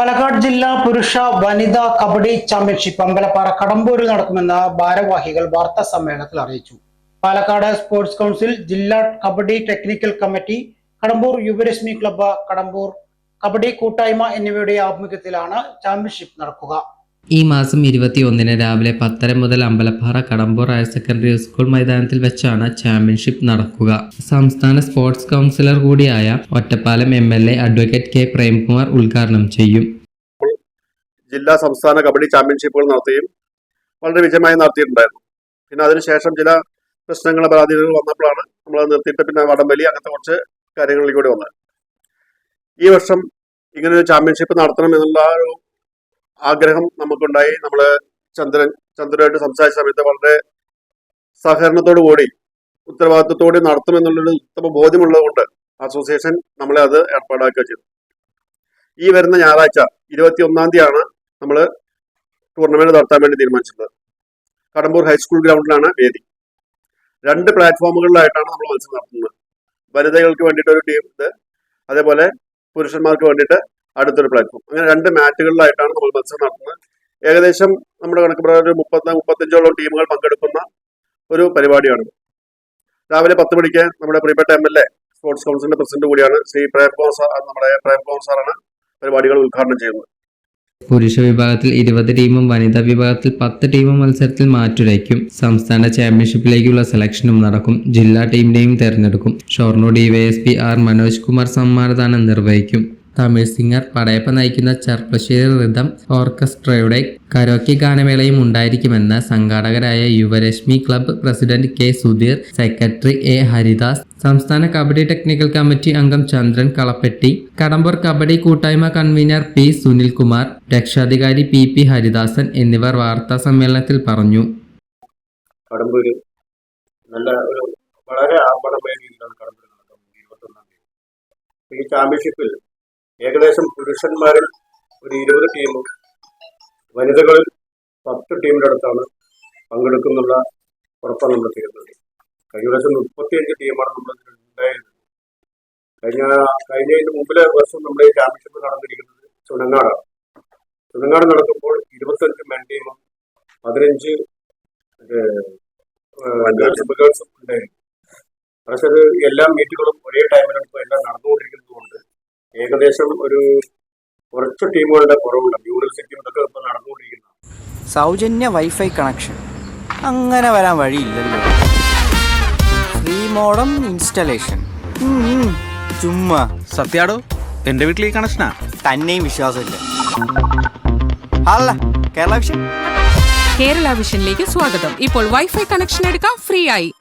പാലക്കാട് ജില്ലാ പുരുഷ വനിതാ കബഡി ചാമ്പ്യൻഷിപ്പ് അമ്പലപ്പാറ കടമ്പൂരിൽ നടക്കുമെന്ന് ഭാരവാഹികൾ വാർത്താ സമ്മേളനത്തിൽ അറിയിച്ചു. പാലക്കാട് സ്പോർട്സ് കൗൺസിൽ ജില്ലാ kabaddi technical committee Kadampur Yuvarashmi club Kadampur kabaddi കൂട്ടായ്മ എന്നിവയുടെ ആഭിമുഖ്യത്തിലാണ് ചാമ്പ്യൻഷിപ്പ് നടക്കുക. ഈ മാസം ഇരുപത്തി ഒന്നിന് രാവിലെ പത്തര മുതൽ Ambalappara Kadampur higher secondary school മൈതാനത്തിൽ വെച്ചാണ് ചാമ്പ്യൻഷിപ്പ് നടക്കുക. സംസ്ഥാന സ്പോർട്സ് കൗൺസിലർ കൂടിയായ Ottapalam M L A advocate K Premkumar ഉദ്ഘാടനം ചെയ്യും. ജില്ലാ സംസ്ഥാന കബഡി ചാമ്പ്യൻഷിപ്പുകൾ നടത്തുകയും വളരെ വിജയമായി നടത്തിയിട്ടുണ്ടായിരുന്നു. പിന്നെ അതിനുശേഷം ചില പ്രശ്നങ്ങൾ പരാതികൾ വന്നപ്പോഴാണ് നമ്മൾ നിർത്തിയിട്ട് പിന്നെ വടംവലി അങ്ങനത്തെ കുറച്ച് കാര്യങ്ങളിൽ കൂടി വന്നത്. ഈ വർഷം ഇങ്ങനെ ഒരു ചാമ്പ്യൻഷിപ്പ് നടത്തണം എന്നുള്ള ഒരു ആഗ്രഹം നമുക്കുണ്ടായി. നമ്മൾ ചന്ദ്രൻ ചന്ദ്രനായിട്ട് സംസാരിച്ച സമയത്ത് വളരെ സഹകരണത്തോടു കൂടി ഉത്തരവാദിത്വത്തോടെ നടത്തുമെന്നുള്ളൊരു ഉത്തമ ബോധ്യമുള്ളതുകൊണ്ട് അസോസിയേഷൻ നമ്മളെ അത് ഏർപ്പാടാക്കുക ചെയ്തു. ഈ വരുന്ന ഞായറാഴ്ച ഇരുപത്തി ഒന്നാം തീയതിയാണ് നമ്മൾ ടൂർണമെന്റ് നടത്താൻ വേണ്ടി തീരുമാനിച്ചിട്ടുള്ളത്. കടമ്പൂർ ഹൈസ്കൂൾ ഗ്രൗണ്ടിലാണ് വേദി. രണ്ട് പ്ലാറ്റ്ഫോമുകളിലായിട്ടാണ് നമ്മൾ മത്സരം നടത്തുന്നത്. വനിതകൾക്ക് വേണ്ടിയിട്ട് ഒരു ടീം ഉണ്ട്. അതേപോലെ പുരുഷന്മാർക്ക് വേണ്ടിയിട്ട് അടുത്തൊരു പ്ലാറ്റ്ഫോം അങ്ങനെ രണ്ട് മാറ്റുകളിലായിട്ടാണ് നമ്മൾ മത്സരം നടത്തുന്നത്. ഏകദേശം നമ്മുടെ കണക്ക് പ്രകാരം ഒരു മുപ്പത്തി മുപ്പത്തഞ്ചോളം ടീമുകൾ പങ്കെടുക്കുന്ന ഒരു പരിപാടിയാണ്. രാവിലെ പത്ത് മണിക്ക് നമ്മുടെ പ്രിയപ്പെട്ട എം എൽ എ സ്പോർട്സ് കൗൺസിലിന്റെ പ്രസിഡന്റ് കൂടിയാണ് ശ്രീ പ്രേംകുമാർ സാർ നമ്മുടെ പ്രേംകുമാർ സാറാണ് പരിപാടികൾ ഉദ്ഘാടനം ചെയ്യുന്നത്. പുരുഷ വിഭാഗത്തിൽ ഇരുപത് ടീമും വനിതാ വിഭാഗത്തിൽ പത്ത് ടീമും മത്സരത്തിൽ മാറ്റുരയ്ക്കും. സംസ്ഥാന ചാമ്പ്യൻഷിപ്പിലേക്കുള്ള സെലക്ഷനും നടക്കും. ജില്ലാ ടീമിനെയും തെരഞ്ഞെടുക്കും. ഷൊർണൂർ ഡിവൈഎസ്പി ആർ മനോജ് കുമാർ സമ്മാനദാനം നിർവഹിക്കും. തമിഴ് സിംഗർ പടയപ്പ നയിക്കുന്ന ചെർപ്പശ്ശേരി റിതം ഓർക്കസ്ട്രയുടെ കരോക്കി ഗാനമേളയും ഉണ്ടായിരിക്കുമെന്ന് സംഘാടകരായ Yuvarashmi club president K Sudheer secretary A Haridas സംസ്ഥാന കബഡി ടെക്നിക്കൽ കമ്മിറ്റി അംഗം ചന്ദ്രൻ കളപ്പെട്ടി കടമ്പൂർ കബഡി കൂട്ടായ്മ കൺവീനർ പി സുനിൽകുമാർ രക്ഷാധികാരി പി പി ഹരിദാസൻ എന്നിവർ വാർത്താ സമ്മേളനത്തിൽ പറഞ്ഞു. കടമ്പൂര് നല്ല ഒരു വളരെ ആർഭാടമായ രീതിയിലാണ് കടമ്പൂർ ഈ ചാമ്പ്യൻഷിപ്പിൽ ഏകദേശം പുരുഷന്മാരിൽ ഒരു ഇരുപത് ടീമും വനിതകളിൽ പത്ത് ടീമിന്റെ അടുത്താണ് പങ്കെടുക്കുന്നുള്ള ഉറപ്പാണ് നമ്മൾ ചെയ്യുന്നത് കഴിഞ്ഞ പ്രാവശ്യം മുപ്പത്തിയഞ്ച് ടീമാണ് നമ്മൾ ഉണ്ടായിരുന്നത് കഴിഞ്ഞ കഴിഞ്ഞ ഇതിന് മുമ്പിലെ വർഷം നമ്മുടെ ഈ ചാമ്പ്യൻഷിപ്പ് നടന്നിരിക്കുന്നത് ചുണങ്ങാടാണ് ചുണങ്ങാട് നടക്കുമ്പോൾ ഇരുപത്തഞ്ച് മെൻ ടീമും പതിനഞ്ച് ഗേൾസും ഉണ്ടായിരുന്നു. പക്ഷേ അത് എല്ലാ മീറ്റുകളും ഒരേ ടൈമിലാണ് ഇപ്പോൾ എല്ലാം നടന്നുകൊണ്ടിരിക്കുന്നതുകൊണ്ട് ഏകദേശം ഒരു കുറച്ച് ടീമുകളുടെ കുറവുണ്ട്. യൂണിവേഴ്സിറ്റി ഇതൊക്കെ ഇപ്പോൾ നടന്നുകൊണ്ടിരിക്കുന്നത് സൗജന്യ വൈഫൈ കണക്ഷൻ. അങ്ങനെ വരാൻ വഴിയില്ലല്ലോ. Free modem installation. ചുമ്മാ. സത്യാടോ എന്റെ വീട്ടിൽ ഈ കണക്ഷനാ? തന്നെയും വിശ്വാസമില്ല. അല്ല കേരള വിഷൻ. കേരള വിഷനിലേക്ക് സ്വാഗതം. ഇപ്പോൾ വൈഫൈ കണക്ഷൻ എടുക്കാം ഫ്രീ ആയി.